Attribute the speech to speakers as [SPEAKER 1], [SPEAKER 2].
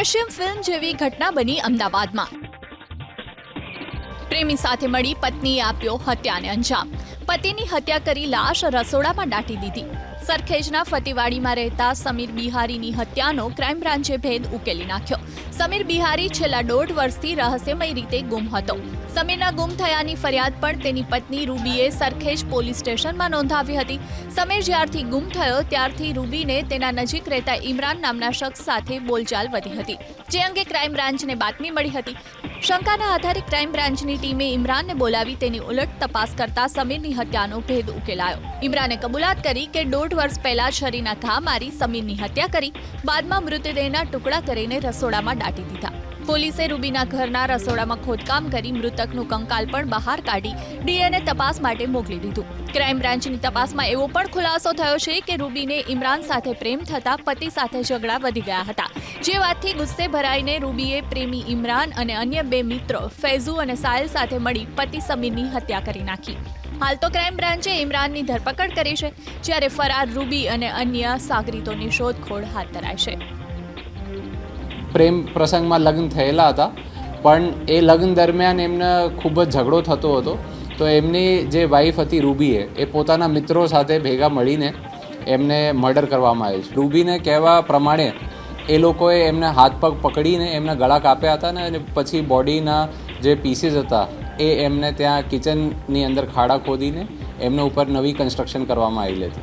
[SPEAKER 1] Drishyam film જેવી ઘટના બની અમદાવાદમાં. પ્રેમી સાથે મળી પત્નીએ આપ્યો હત્યાને અંજામ. પતિની હત્યા કરી લાશ રસોડામાં દાટી દીધી. સરખેજના ફતિવાડીમાં રહેતા સમીર બિહારીની હત્યાનો ક્રાઇમ બ્રાન્ચે ભેદ ઉકેલી નાખ્યો. સમીર બિહારી છેલ્લા દોઢ વર્ષથી રહસ્યમય રીતે ગુમ હતો. સમીરના ગુમ થયાની ફરિયાદ પણ તેની પત્ની રૂબીએ સરખેજ પોલીસ સ્ટેશનમાં નોંધાવી હતી. સમીર જ્યારથી ગુમ થયો, ત્યારથી રૂબીને તેના નજીક રહેતા ઇમરાન નામના શખ્સ સાથે બોલચાલ વધી હતી, જે અંગે ક્રાઇમ બ્રાન્ચને બાતમી મળી હતી. શંકાના આધારે ક્રાઇમ બ્રાન્ચની ટીમે ઇમરાનને બોલાવી તેની ઉલટ તપાસ કરતા સમીરની હત્યાનો ભેદ ઉકેલાયો. ઇમરાને કબૂલાત કરી કે દોઢ વર્ષ પહેલા છરીના ઘા મારી સમીરની હત્યા કરી, બાદમાં મૃતદેહના ટુકડા કરીને રસોડામાં દાટી દીધા. પોલીસે રૂબીના ઘરના રસોડામાં ખોદકામ કરી મૃતકનું કંકાલ પણ બહાર કાઢી ડીએનએ તપાસ માટે મોકલી દીધું. ક્રાઇમ બ્રાન્ચની તપાસમાં એવો પણ ખુલાસો થયો છે કે રૂબીને ઇમરાન સાથે પ્રેમ થતા પતિ સાથે ઝઘડા વધી ગયા હતા. જે વાતથી ગુસ્સે ભરાઈને રૂબીએ પ્રેમી ઇમરાન અને અન્ય બે મિત્રો ફૈઝુ અને સાયલ સાથે મળી પતિ સમીરની હત્યા કરી નાખી. હાલ તો ક્રાઇમ બ્રાન્ચે ઇમરાનની ધરપકડ કરી છે, જ્યારે ફરાર રૂબી અને અન્ય સાગરીતોની શોધખોળ હાથ ધરાય છે.
[SPEAKER 2] પ્રેમ પ્રસંગમાં લગ્ન થયેલા હતા, પણ એ લગ્ન દરમિયાન એમને ખૂબ જ ઝઘડો થતો હતો. તો એમની જે વાઈફ હતી રૂબીએ, એ પોતાના મિત્રો સાથે ભેગા મળીને એમને મર્ડર કરવામાં આવ્યું છે. રૂબીને કહેવા પ્રમાણે એ લોકોએ એમને હાથ પગ પકડીને એમના ગળા કાપ્યા હતા ને અને પછી બોડીના જે પીસીસ હતા એ એમને ત્યાં કિચનની અંદર ખાડા ખોદીને એમના ઉપર નવી કન્સ્ટ્રક્શન કરવામાં આવેલી હતી.